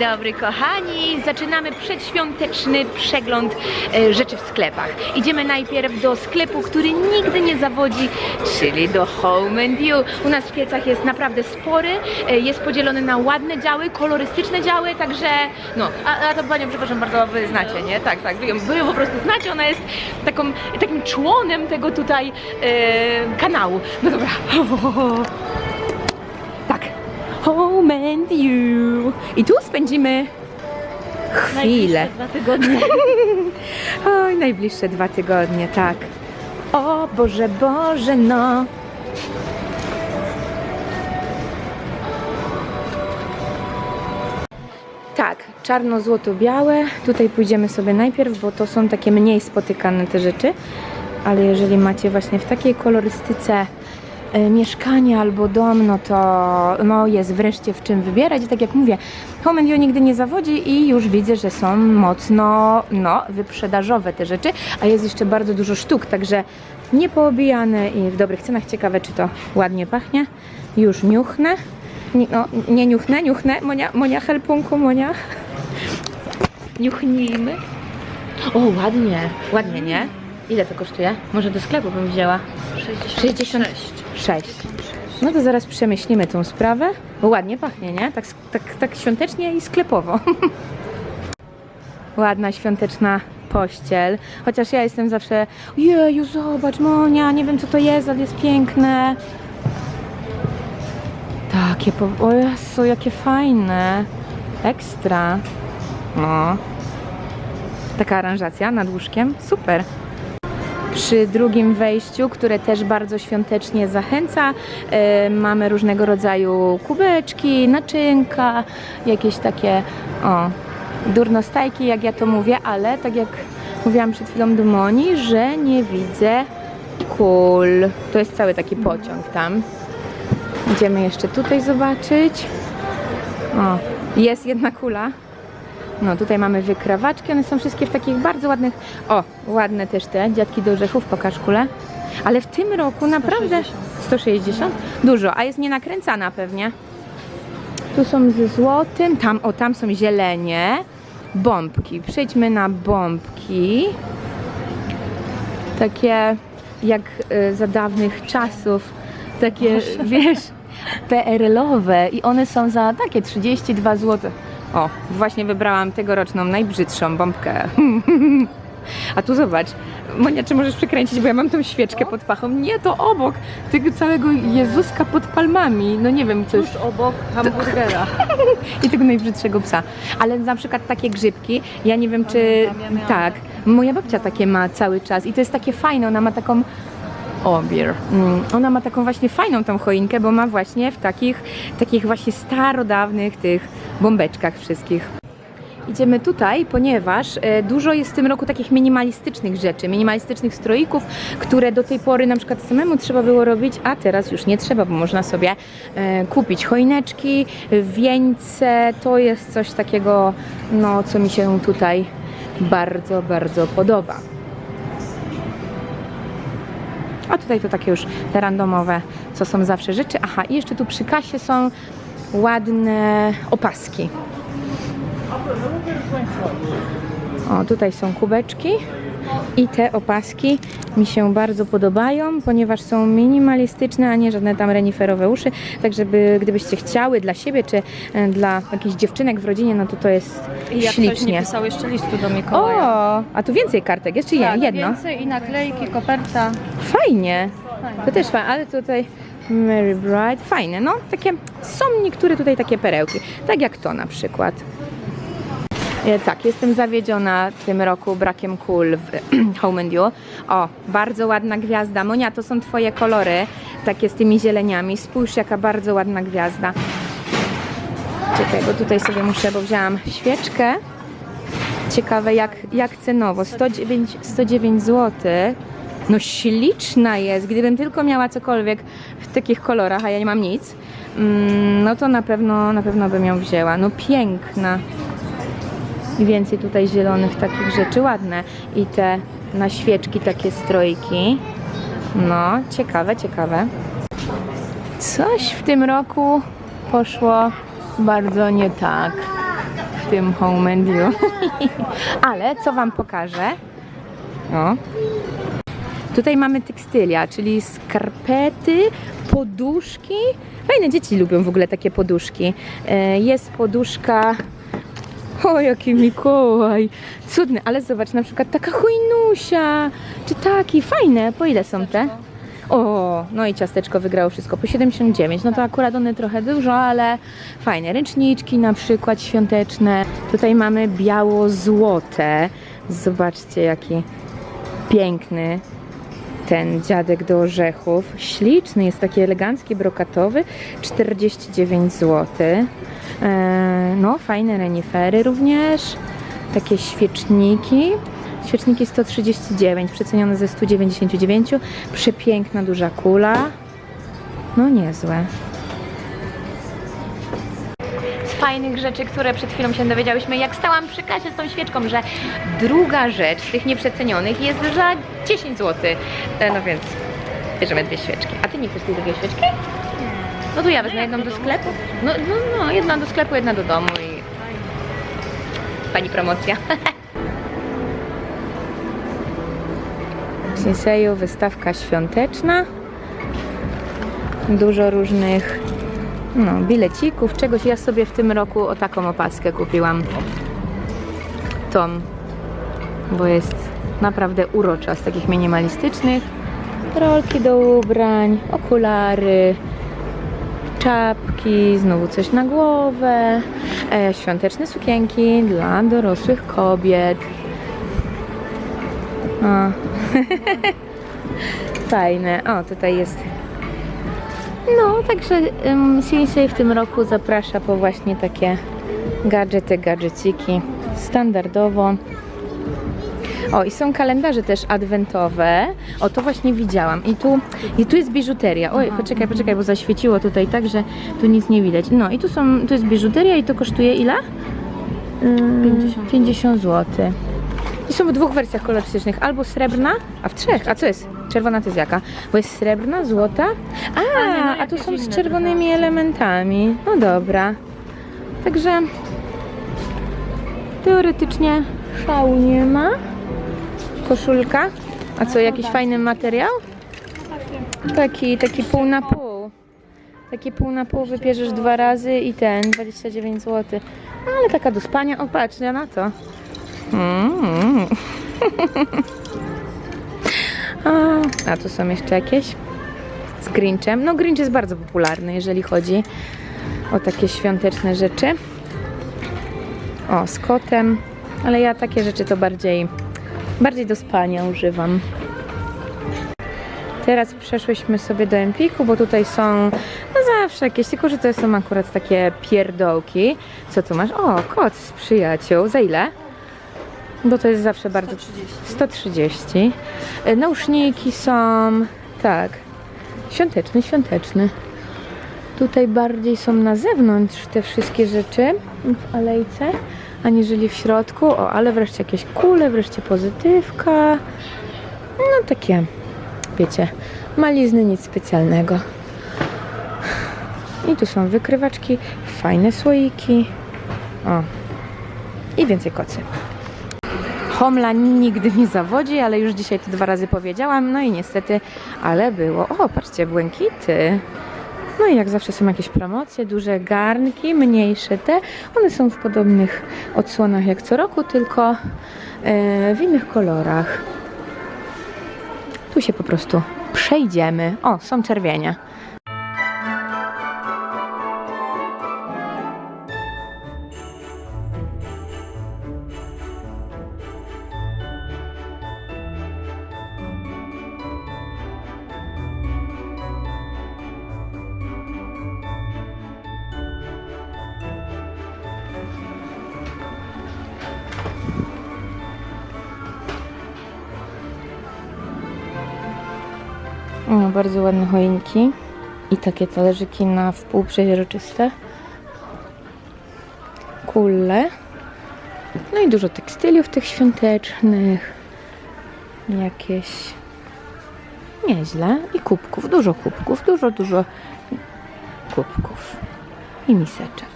Dobry kochani, zaczynamy przedświąteczny przegląd e, rzeczy w sklepach. Idziemy najpierw do sklepu, który nigdy nie zawodzi, czyli do Home and You. U nas w Kielcach jest naprawdę spory, e, jest podzielony na ładne działy, kolorystyczne działy, także no, a, a to panią przepraszam bardzo, wy znacie, nie? Tak, tak, wy ją po prostu znacie, ona jest taką, takim członem tego tutaj e, kanału. No dobra. Home and you. I tu spędzimy chwilę. Dwa tygodnie. Oj, najbliższe dwa tygodnie, tak. O Boże, Boże, no. Tak, czarno-złoto-białe. Tutaj pójdziemy sobie najpierw, bo to są takie mniej spotykane te rzeczy. Ale jeżeli macie właśnie w takiej kolorystyce mieszkanie albo dom, no to no jest wreszcie w czym wybierać. I tak jak mówię, Home You nigdy nie zawodzi i już widzę, że są mocno no, wyprzedażowe te rzeczy, a jest jeszcze bardzo dużo sztuk, także niepoobijane i w dobrych cenach. Ciekawe, czy to ładnie pachnie. Już niuchnę. Nie, no, nie niuchnę, niuchnę. Monia, Monia helpunku, Monia. Niuchnijmy. O, ładnie. Ładnie, nie? Ile to kosztuje? Może do sklepu bym wzięła. 66. 6. No to zaraz przemyślimy tą sprawę, bo ładnie pachnie, nie? Tak, tak, tak świątecznie i sklepowo. Ładna świąteczna pościel. Chociaż ja jestem zawsze, jeju, zobacz Monia, nie wiem co to jest, ale jest piękne. Takie, po... o Jezu, jakie fajne. Ekstra. No. Taka aranżacja nad łóżkiem, super przy drugim wejściu, które też bardzo świątecznie zachęca. E, mamy różnego rodzaju kubeczki, naczynka, jakieś takie o, durnostajki, jak ja to mówię, ale tak jak mówiłam przed chwilą do Moni, że nie widzę kul. To jest cały taki pociąg tam. Idziemy jeszcze tutaj zobaczyć. O, jest jedna kula. No tutaj mamy wykrawaczki, one są wszystkie w takich bardzo ładnych, o, ładne też te, dziadki do orzechów, pokaż kulę. Ale w tym roku naprawdę 160? Dużo, a jest nienakręcana pewnie. Tu są ze złotym, tam, o tam są zielenie, bombki. Przejdźmy na bombki. Takie jak y, za dawnych czasów, takie wiesz, PRL-owe i one są za takie 32 zł. O, właśnie wybrałam tegoroczną najbrzydszą bombkę. A tu zobacz, Monia, czy możesz przykręcić, bo ja mam tą świeczkę pod pachą. Nie, to obok tego całego Jezuska pod palmami. No nie wiem, co Tuż obok hamburgera. I tego najbrzydszego psa. Ale na przykład takie grzybki, ja nie wiem, czy. Pamiętam, ja miałam. Tak, moja babcia takie ma cały czas i to jest takie fajne. Ona ma taką. O, beer. Mm, Ona ma taką właśnie fajną tą choinkę, bo ma właśnie w takich, takich właśnie starodawnych tych bombeczkach wszystkich. Idziemy tutaj, ponieważ e, dużo jest w tym roku takich minimalistycznych rzeczy, minimalistycznych stroików, które do tej pory na przykład samemu trzeba było robić, a teraz już nie trzeba, bo można sobie e, kupić choineczki, wieńce. To jest coś takiego, no, co mi się tutaj bardzo, bardzo podoba. A tutaj to takie już te randomowe, co są zawsze rzeczy. Aha, i jeszcze tu przy kasie są ładne opaski. O, tutaj są kubeczki i te opaski mi się bardzo podobają, ponieważ są minimalistyczne, a nie żadne tam reniferowe uszy. Tak, żeby gdybyście chciały dla siebie czy e, dla jakichś dziewczynek w rodzinie, no to to jest I jak ktoś nie ślicznie. pisał jeszcze listu do Mikołaja. O, a tu więcej kartek jest, czy je- tak, jedno? więcej i naklejki, koperta. Fajnie. Fajnie. To też fajne, ale tutaj Mary Bright, fajne, no takie są niektóre tutaj takie perełki, tak jak to na przykład. E, tak, jestem zawiedziona tym roku brakiem kul w Home and You. O, bardzo ładna gwiazda. Monia, to są twoje kolory, takie z tymi zieleniami. Spójrz, jaka bardzo ładna gwiazda. Czekaj, bo tutaj sobie muszę, bo wzięłam świeczkę. Ciekawe jak, jak cenowo. 109, 109 zł. No śliczna jest. Gdybym tylko miała cokolwiek w takich kolorach, a ja nie mam nic, mm, no to na pewno, na pewno bym ją wzięła. No piękna. I więcej tutaj zielonych takich rzeczy. Ładne. I te na świeczki takie strojki. No, ciekawe, ciekawe. Coś w tym roku poszło bardzo nie tak. tym Home You. Ale co Wam pokażę? O. Tutaj mamy tekstylia, czyli skarpety, poduszki. Fajne dzieci lubią w ogóle takie poduszki. E, Jest poduszka. O, jaki Mikołaj! Cudny, ale zobacz, na przykład taka chujnusia, czy taki, fajne. Po ile są te? O, no i ciasteczko wygrało wszystko po 79. No to akurat one trochę dużo, ale fajne. Ręczniczki na przykład świąteczne. Tutaj mamy biało-złote. Zobaczcie, jaki piękny ten dziadek do orzechów. Śliczny, jest taki elegancki, brokatowy. 49 zł. E, no, fajne renifery również. Takie świeczniki. Świeczniki 139, przecenione ze 199. Przepiękna, duża kula. No, niezłe. Z fajnych rzeczy, które przed chwilą się dowiedziałyśmy, jak stałam przy kasie z tą świeczką, że druga rzecz z tych nieprzecenionych jest za 10 zł. E, No więc bierzemy dwie świeczki. A ty nie chcesz tej drugiej świeczki? No to ja wezmę jedną do sklepu. No, no, no, jedna do sklepu, jedna do domu i pani promocja. W Sinseju wystawka świąteczna. Dużo różnych no, bilecików, czegoś. Ja sobie w tym roku o taką opaskę kupiłam. Tą, bo jest naprawdę urocza z takich minimalistycznych. Rolki do ubrań, okulary, czapki, znowu coś na głowę, e, świąteczne sukienki dla dorosłych kobiet. O. Fajne. O, tutaj jest. No, także um, CNC w tym roku zaprasza po właśnie takie gadżety, gadżeciki standardowo. O, i są kalendarze też adwentowe. O, to właśnie widziałam. I tu, i tu jest biżuteria. Oj, poczekaj, poczekaj, bo zaświeciło tutaj tak, że tu nic nie widać. No i tu są, tu jest biżuteria i to kosztuje ile? Ym, 50. 50 zł. I są w dwóch wersjach kolorystycznych. Albo srebrna, a w trzech. A co jest? Czerwona to jest jaka? Bo jest srebrna, złota. A, no, a tu jakieś są z czerwonymi elementami. No dobra. Także teoretycznie szału nie ma. Koszulka. A co, jakiś fajny materiał? Taki, taki pół na pół. Taki pół na pół wybierzesz dwa razy i ten 29 zł. Ale taka do spania. O, patrz, ja na to. Mm. A, a tu są jeszcze jakieś z Grinchem. No Grinch jest bardzo popularny, jeżeli chodzi o takie świąteczne rzeczy. O, z kotem. Ale ja takie rzeczy to bardziej, bardziej do spania używam. Teraz przeszłyśmy sobie do Empiku, bo tutaj są no zawsze jakieś, tylko że to są akurat takie pierdołki. Co tu masz? O, kot z przyjaciół. Za ile? Bo to jest zawsze bardzo... 130. E, Nauszniki są... Tak. Świąteczny, świąteczny. Tutaj bardziej są na zewnątrz te wszystkie rzeczy w alejce, aniżeli w środku. O, ale wreszcie jakieś kule, wreszcie pozytywka. No takie, wiecie, malizny, nic specjalnego. I tu są wykrywaczki, fajne słoiki. O. I więcej kocy. Homla nigdy nie zawodzi, ale już dzisiaj to dwa razy powiedziałam. No i niestety, ale było. O, patrzcie, błękity. No i jak zawsze są jakieś promocje, duże garnki, mniejsze te. One są w podobnych odsłonach jak co roku, tylko e, w innych kolorach. Tu się po prostu przejdziemy. O, są czerwienie. Bardzo ładne choinki i takie talerzyki na wpół przeźroczyste. Kule. No i dużo tekstyliów tych świątecznych. Jakieś nieźle. I kubków, dużo kubków, dużo, dużo kubków. I miseczek.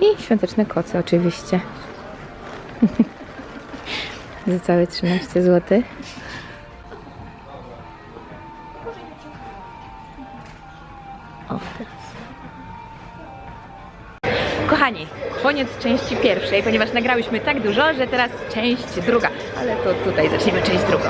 I świąteczne koce oczywiście. Za całe 13 zł. Kochani, koniec części pierwszej, ponieważ nagrałyśmy tak dużo, że teraz część druga. Ale to tutaj zaczniemy część drugą.